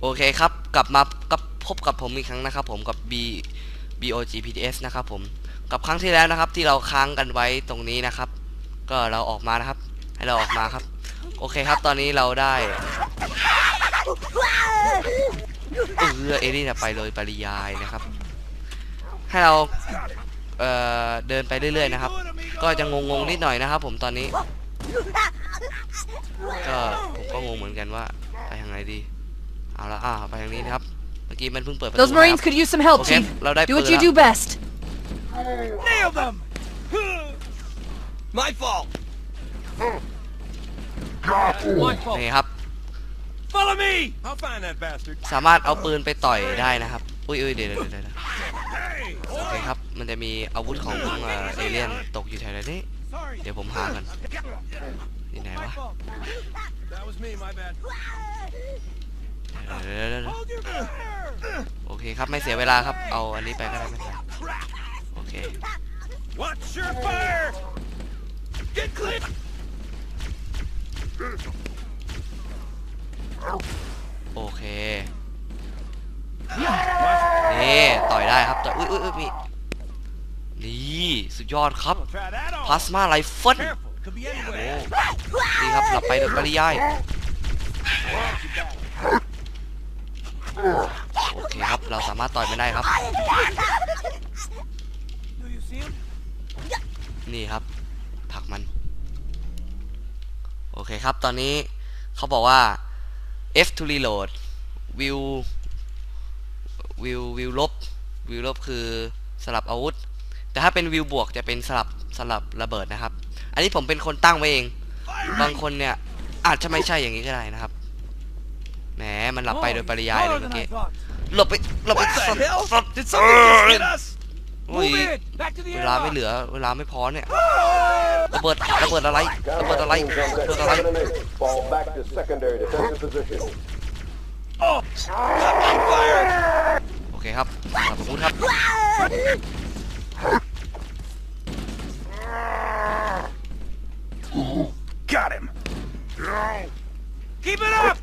โอเคครับ กลับมากับพบกับผมอีกครั้งนะครับ ผมกับ B BOG PTS นะครับผมกับครั้งที่แล้วนะครับ ที่เราค้างกันไว้ตรงนี้นะครับ ก็เราออกมานะครับ ให้เราออกมาครับ โอเคครับ ตอนนี้เราได้เออเอรี่ยไปโดยปริยายนะครับ ให้เราเอ่อเดินไปเรื่อยๆนะครับ ก็จะงงๆนิดหน่อยนะครับ ผมตอนนี้ ก็ผมก็งงเหมือนกันว่าไปทางไหนดี เอาละอ่าไปทางนี้นะครับ เมื่อกี้มันเพิ่งเปิดประตู Those นะค Marines รับ could use some help, Okay, Chief. เราได้ Do what ปืน you แล้ว do best. Nail them! My fault. My fault. นี่ครับ Follow me! I'll find that bastard. สามารถเอาปืนไปต่อยได้นะครับ อุ้ยอุ้ยเดี๋ยวเดี๋ยวเดี๋ยวเดี๋ยว Hey! โอเคครับ มันจะมีอาวุธของเอ่อเอเลี่ยนตกอยู่แถวนี้ Sorry. เดี๋ยวผมหากันที่ไหน My วะ fault. That was me, my bad. เดี๋ยวเดี๋ยวเดี๋ยวเดี๋ยว Hold your fire! โอเคครับไม่เสียเวลาครับ เอาอันนี้ไปก็ได้ไม่เป็นไรโอเค Watch your fire! Get clear! โอเค นี่ ต่อยได้ครับ ต่อย อุ้ยอุ้ยอุ้ยมีนี่ สุดยอดครับ Try that on. พลาสมาไรเฟิล Careful. Could be โอ้ anywhere. ดีครับ หลับไปโดยปริยาย โอเคครับ เราสามารถต่อยมันได้ครับ นี่ครับผลักมัน โอเคครับ ตอนนี้เขาบอกว่า F to reload วิววิววิวลบวิวลบคือสลับอาวุธ แต่ถ้าเป็นวิวบวกจะเป็นสลับสลับระเบิดนะครับ อันนี้ผมเป็นคนตั้งไว้เอง บางคนเนี่ยอาจจะไม่ใช่อย่างนี้ก็ได้นะครับ แหมมันหลับไปโดยปริยายเลย Taller เมื่อ than I กี้ thought. หลบไปหลบไป What the สัตว์ hell? สัตว์ Did something just hit us? อุ้ย Move it! Back to the เวลาไม่ airlock. เหลือเวลาไม่พอเนี่ยระเบิดระเบิดอะไรระเบิดอะไรระเบิดอะไร Fall back to secondary defensive position. Oh! On fire! โอเคครับขอบคุณครับ Got him! Keep it up!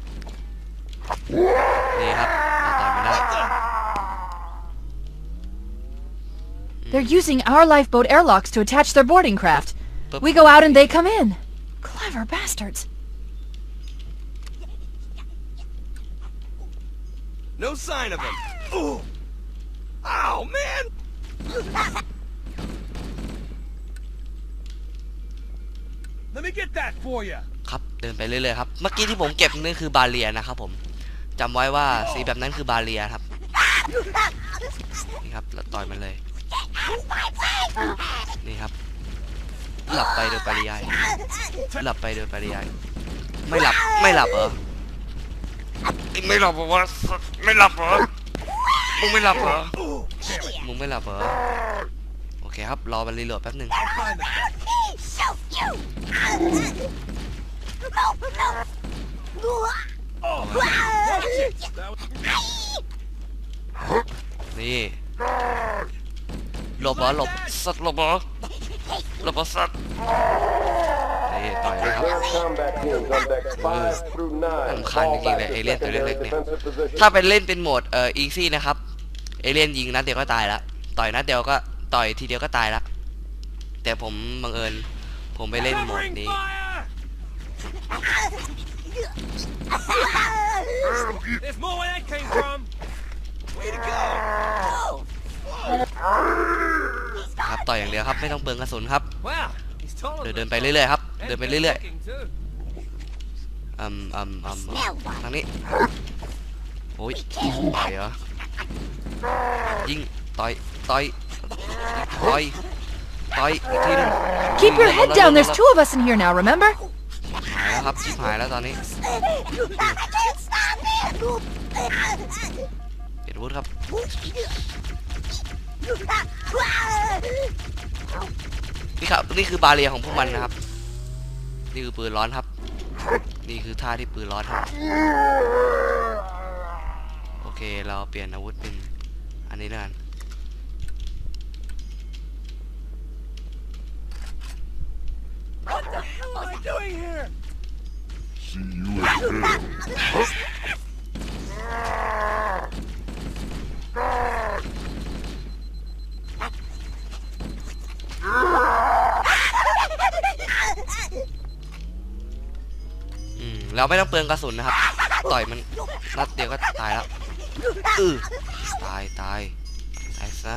They're using our lifeboat airlocks to attach their boarding craft. But- We go out and they come in. Clever bastards. No sign of him. Ooh. Ow, man! Let me get that for you. ครับ เดินไปเรื่อยๆครับ เมื่อกี้ที่ผมเก็บนี่คือบาเรียนะครับผมจำไว้ว่าสีแบบนั้นคือบาเรียครับ นี่ครับเราต่อยมันเลย นี่ครับ หลับไปโดยปริยาย หลับไปโดยปริยาย ไม่หลับ ไม่หลับเหรอ ไม่หลับเหรอวะไม่หลับเหรอ มึงไม่หลับเหรอ Ooh, damn it. มึงไม่หลับเหรอ โอเคครับ รอมันรีโหลดแป๊บหนึ่ง I'll find the bastard. Oh, watch it. That was นี่ หลบเหรอหลบสัตว์หลบเหรอหลบเหรอสัตว์นี่ต่อยเลยครับ Air combat teams on deck 5 through 9. รำคาญ Fall จริงๆ back เลย to เอเลี่ยนตัว secondary เล็กๆเนี่ย defensive position. ถ้าเป็นเล่นเป็นโหมดเอ่อ easy นะครับ เอเลี่ยนยิงนัดเดียวก็ตายละต่อยนัดเดียวก็ต่อยทีเดียวก็ตายละแต่ผมบังเอิญผมไปเล่นโหมด covering นี้ fire! There's more where that came from. Way to go! ครับต่อยอย่างเดียวครับไม่ต้องเปลืองกระสุนครับ Wow, he's taller เดิน than เดินไป I เรื่อยๆครับ thought. เดินไป And เรื่อย good-looking, too. ๆอืมอืมอืมอืมทางนี้โอ้ยต่อยเหรอยิงต่อยต่อยต่อยต่อยอีกทีหนึง Keep your head down. There's two of us in here now, remember? หายแล้วครับชิบหายแล้วตอนนี้เปลี่ยนอาวุธครับ นี่ครับนี่คือบาเรียของพวกมันนะครับ นี่คือปืนร้อนครับ นี่คือท่าที่ปืนร้อนครับ โอเคเราเปลี่ยนอาวุธเป็นอันนี้แล้วกัน What the hell am I doing here? See you again. เราไม่ต้องเปลืองกระสุนนะครับ ต่อยมันนัดเดียวก็ตายแล้วอือตายตายตายซะ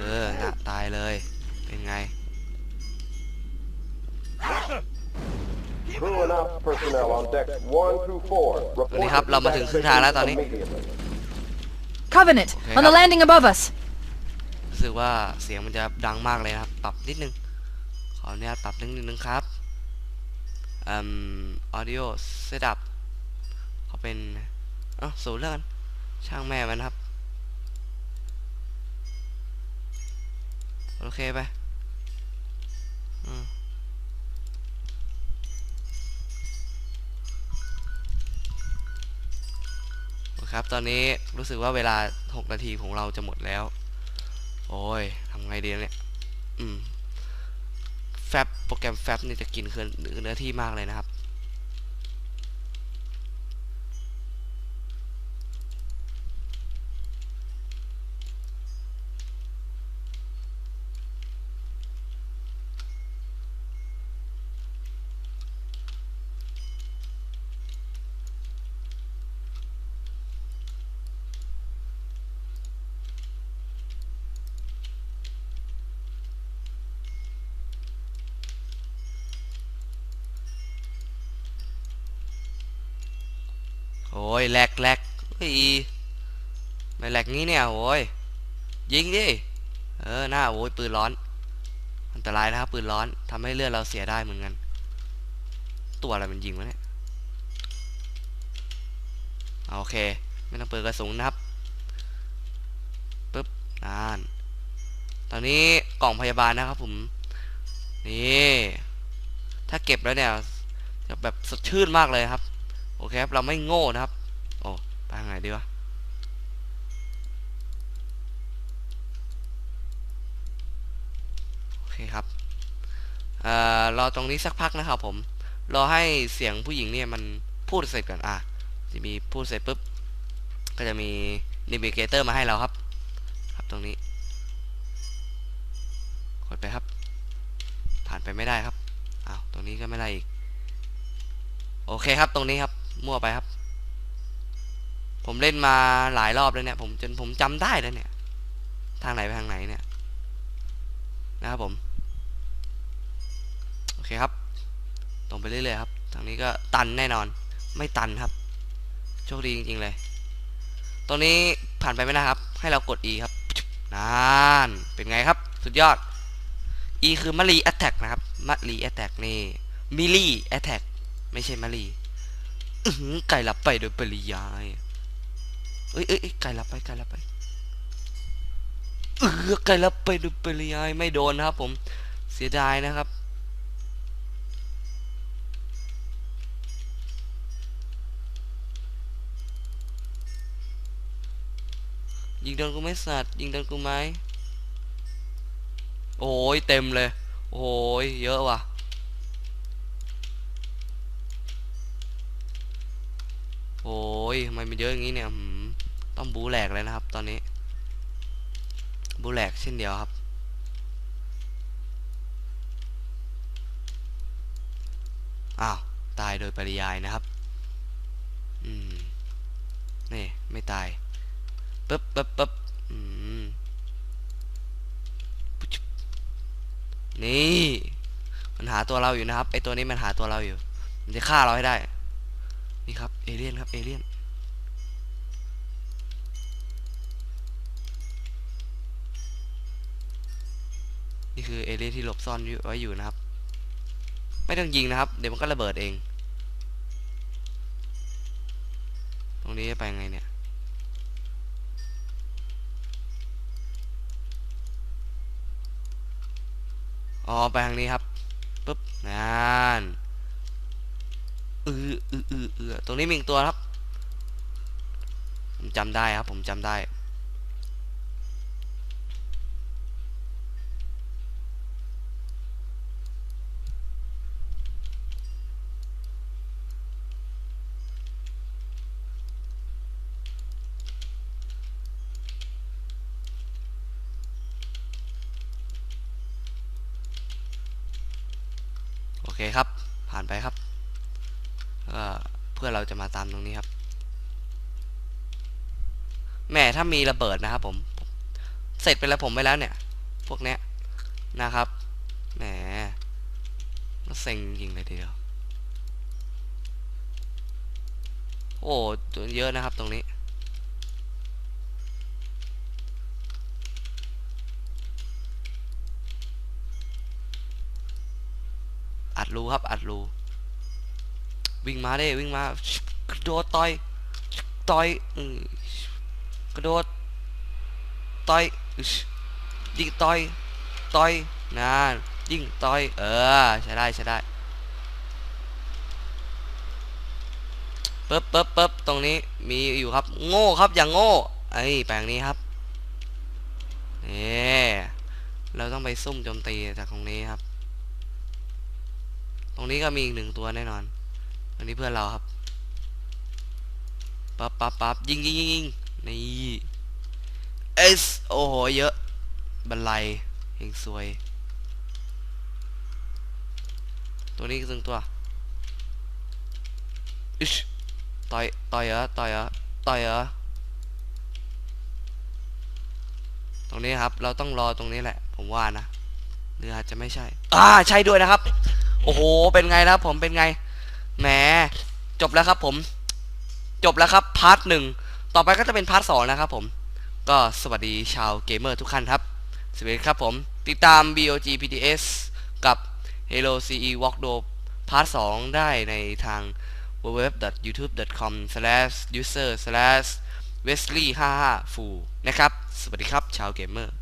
เออน่ะตายเลย เป็นไง Crew and ops personnel on decks 1 through 4. ตอนนี้ครับ เรามาถึงครึ่งทางแล้วตอนนี้ Immediately. Covenant, Okay, on the up. landing above us. รู้สึกว่าเสียงมันจะดังมากเลยนะครับ ปรับนิดนึง ขออนุญาตปรับนิดนึงครับ อืม audio setup เขาเป็นเอ้าศูนย์แล้วกันช่างแม่มันครับ โอเคไปอืครับ ตอนนี้รู้สึกว่าเวลา 6 นาทีของเราจะหมดแล้ว โอ้ยทำไงดีเนี่ย อืม โปรแกรมแฟบนี่จะกินเคืนเนื้อที่มากเลยนะครับ ยแหลกแหลกเฮ้ยไม่แหลกงี้เนี่ยโอ้ยยิงดิเออหน้าโอ้ยปืนร้อน อันตรายนะครับปืนร้อนทำให้เลือดเราเสียได้เหมือนกัน ตัวอะไรมันยิงวะเนี่ยโอเค ไม่ต้องเปิดกระสุนนะครับปึ๊บนานตอนนี้กล่องพยาบาลนะครับผมนี่ถ้าเก็บแล้วเนี่ยจะแบบสดชื่นมากเลยครับ โอเคครับ เราไม่โง่นะครับ ดีวะโอเคครับเอ่อรอตรงนี้สักพักนะครับผมรอให้เสียงผู้หญิงเนี่ยมันพูดเสร็จก่อนอะจะมีพูดเสร็จปุ๊บก็จะมีนิเ i เกเตอร์มาให้เราครับ ครับตรงนี้กดไปครับ ผ่านไปไม่ได้ครับอ้าวตรงนี้ก็ไม่ได้อีก โอเคครับตรงนี้ครับ มั่วไปครับ ผมเล่นมาหลายรอบแล้วเนี่ย ผมจนผมจำได้แล้วเนี่ย ทางไหนไปทางไหนเนี่ย นะครับผม โอเคครับ ตรงไปเรื่อยๆครับ ทางนี้ก็ตันแน่นอน ไม่ตันครับ โชคดีจริงๆเลยตรงนี้ผ่านไปไม่ได้ครับ ให้เรากด E ครับนานเป็นไงครับ สุดยอด E คือมารีแอตแทกนะครับมารีแอตแทกนี่มิลี่แอตแทกไม่ใช่มารีไก่หลับไปโดยปริยาย เอ้ยเอ้ยไก่ลับไปไก่ลับไปเออไก่ลับไปโดยปริยยไม่โดนนะครับ ผมเสียดายนะครับยิงโดนกูไหม่สัตว์ยิงโดนกูไหมโอ้ยเต็มเลย โอ้ยเยอะว่ะโอ้ยทำไมมันเยอะอย่างนี้เนี่ย ต้องบูแหลกเลยนะครับ ตอนนี้บูแหลกเช่นเดียวครับ อ้าว ตายโดยปริยายนะครับ อืม นี่ ไม่ตายปึ๊บปึ๊บปึ๊บอืม นี่ มันหาตัวเราอยู่นะครับ ไอตัวนี้มันหาตัวเราอยู่ มันจะฆ่าเราให้ได้ นี่ครับ เอเลี่ยนครับ เอเลี่ยน ที่หลบซ่อนไว้อยู่นะครับ ไม่ต้องยิงนะครับ เดี๋ยวมันก็ระเบิดเอง ตรงนี้ไปไงเนี่ยอ๋อไปทางนี้ครับปุ๊บนั่นอืออืออืออือตรงนี้มีอีกตัวครับ ผมจำได้ครับ ผมจำได้ เคครับ ผ่านไปครับก็เพื่อเราจะมาตามตรงนี้ครับแหม่ถ้ามีระเบิดนะครับผม เสร็จไปแล้วผมไปแล้วเนี่ย พวกเนี้ยนะครับ แหม่เซ็งจริงเลยทีเดียว โอ้เยอะนะครับตรงนี้ อัดรูครับ อัดรู วิ่งมาได้วิ่งมากระโดดต่อย ต่อยกระโดด ต่อยยิงต่อย ต่อยนานยิงต่อย เออ ใช้ได้ ใช้ได้ปึ๊บปึ๊บปึ๊บตรงนี้มีอยู่ครับ โง่ครับ อย่างโง่ ไอ้แปลงนี้ครับนี่เราต้องไปซุ่มโจมตีจากตรงนี้ครับ ตรงนี้ก็มีอีกหนึ่งตัวแน่นอน อันนี้เพื่อนเราครับ ปั๊บปั๊บปั๊บยิงยิงยิงยิงนี่เอสโอ้โห เยอะ บันไลเฮงซวย ตัวนี้ก็ตึงตัวอิชต่อย ต่อยเหรอต่อยเหรอต่อยเหรอตรงนี้ครับ เราต้องรอตรงนี้แหละ ผมว่านะหรืออาจจะไม่ใช่ อ่า ใช่ด้วยนะครับ โอ้โห เป็นไงนะครับผมเป็นไง แหม จบแล้วครับผม จบแล้วครับ พาร์ทหนึ่ง ต่อไปก็จะเป็นพาร์ทสองนะครับผม ก็สวัสดีชาวเกมเมอร์ทุกท่านครับ สวัสดีครับผม ติดตาม BOG PTS กับ Halo CE Walkdo พาร์ท2ได้ในทาง www.youtube.com/user/wesley55 full นะครับ สวัสดีครับ ชาวเกมเมอร์